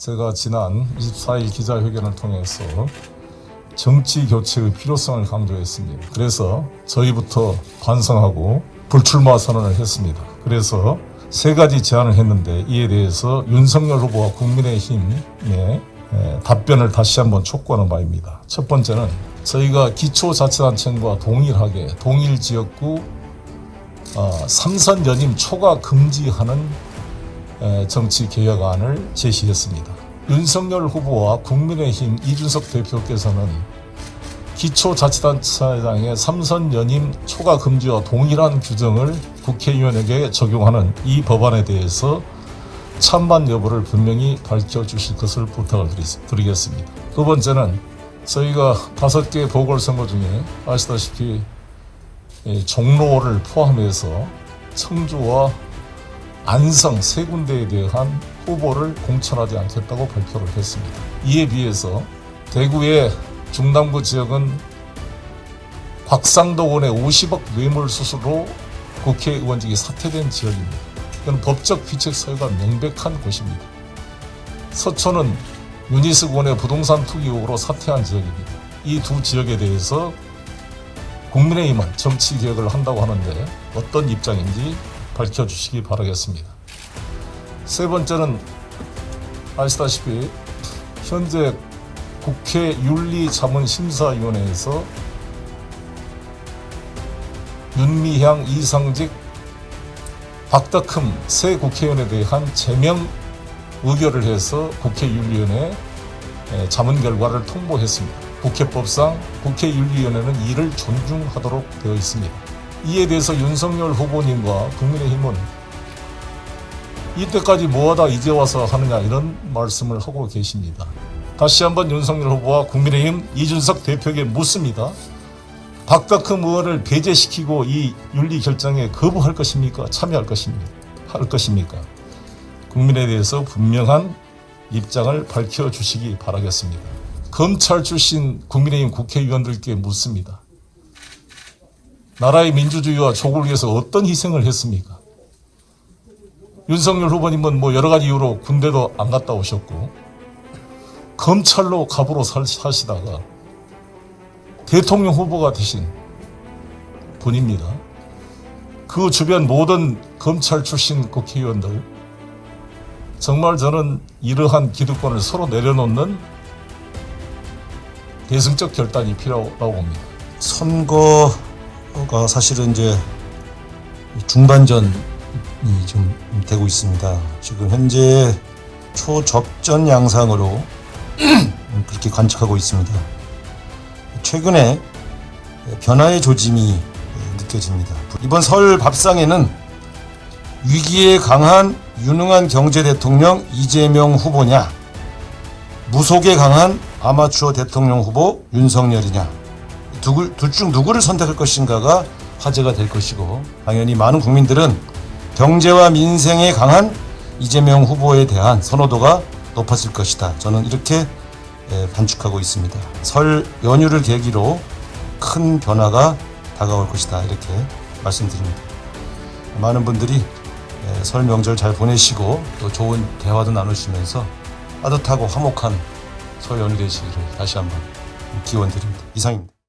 제가 지난 24일 기자회견을 통해서 정치 교체의 필요성을 강조했습니다. 그래서 저희부터 반성하고 불출마 선언을 했습니다. 그래서 세 가지 제안을 했는데 이에 대해서 윤석열 후보와 국민의힘의 에, 답변을 다시 한번 촉구하는 바입니다. 첫 번째는 저희가 기초자치단체과 동일하게 동일 지역구 어, 삼선 연임 초과 금지하는 에, 정치 개혁안을 제시했습니다. 윤석열 후보와 국민의힘 이준석 대표께서는 기초자치단체장의 삼선 연임 초과 금지와 동일한 규정을 국회의원에게 적용하는 이 법안에 대해서 찬반 여부를 분명히 밝혀 주실 것을 부탁을 드리- 드리겠습니다. 두 번째는 저희가 다섯 개 보궐선거 중에 아시다시피 이 종로를 포함해서 청주와 안성 세 군데에 대한 후보를 공천하지 않겠다고 발표를 했습니다. 이에 비해서 대구의 중남부 지역은 곽상도원의 50억 뇌물 수수로 국회의원직이 사퇴된 지역입니다. 이건 법적 귀책 사유가 명백한 곳입니다. 서초는 유니스 군의 부동산 투기 의혹으로 사퇴한 지역입니다. 이 두 지역에 대해서 국민의힘은 정치 개혁을 한다고 하는데 어떤 입장인지 밝혀주시기 바라겠습니다. 세 번째는 아시다시피 현재 국회 윤리자문심사위원회에서 윤미향 이상직 박덕흠 새 국회의원에 대한 제명 의결을 해서 국회 윤리위원회 자문 결과를 통보했습니다. 국회법상 국회 윤리위원회는 이를 존중하도록 되어 있습니다. 이에 대해서 윤석열 후보님과 국민의힘은 이때까지 뭐하다 이제 와서 하느냐 이런 말씀을 하고 계십니다. 다시 한번 윤석열 후보와 국민의힘 이준석 대표에게 묻습니다. 박덕흠 의원을 배제시키고 이 윤리 결정에 거부할 것입니까? 참여할 것입니까? 할 것입니까? 국민에 대해서 분명한 입장을 밝혀 주시기 바라겠습니다. 검찰 출신 국민의힘 국회의원들께 묻습니다. 나라의 민주주의와 조국을 위해서 어떤 희생을 했습니까? 윤석열 후보님은 뭐 여러 가지 이유로 군대도 안 갔다 오셨고 검찰로 갑으로 살- 사시다가 대통령 후보가 되신 분입니다. 그 주변 모든 검찰 출신 국회의원들 정말 저는 이러한 기득권을 서로 내려놓는 대승적 결단이 필요하다고 봅니다. 선거 가 사실은 이제 중반전이 좀 되고 있습니다. 지금 현재 초접전 양상으로 그렇게 관측하고 있습니다. 최근에 변화의 조짐이 느껴집니다. 이번 설 밥상에는 위기에 강한 유능한 경제 대통령 이재명 후보냐, 무속에 강한 아마추어 대통령 후보 윤석열이냐, 둘 중 누구를 선택할 것인가가 화제가 될 것이고 당연히 많은 국민들은 경제와 민생에 강한 이재명 후보에 대한 선호도가 높아질 것이다. 저는 이렇게 예, 반축하고 있습니다. 설 연휴를 계기로 큰 변화가 다가올 것이다. 이렇게 말씀드립니다. 많은 분들이 예, 설 명절 잘 보내시고 또 좋은 대화도 나누시면서 따뜻하고 화목한 설 연휴 되시기를 다시 한번 기원 드립니다. 이상입니다.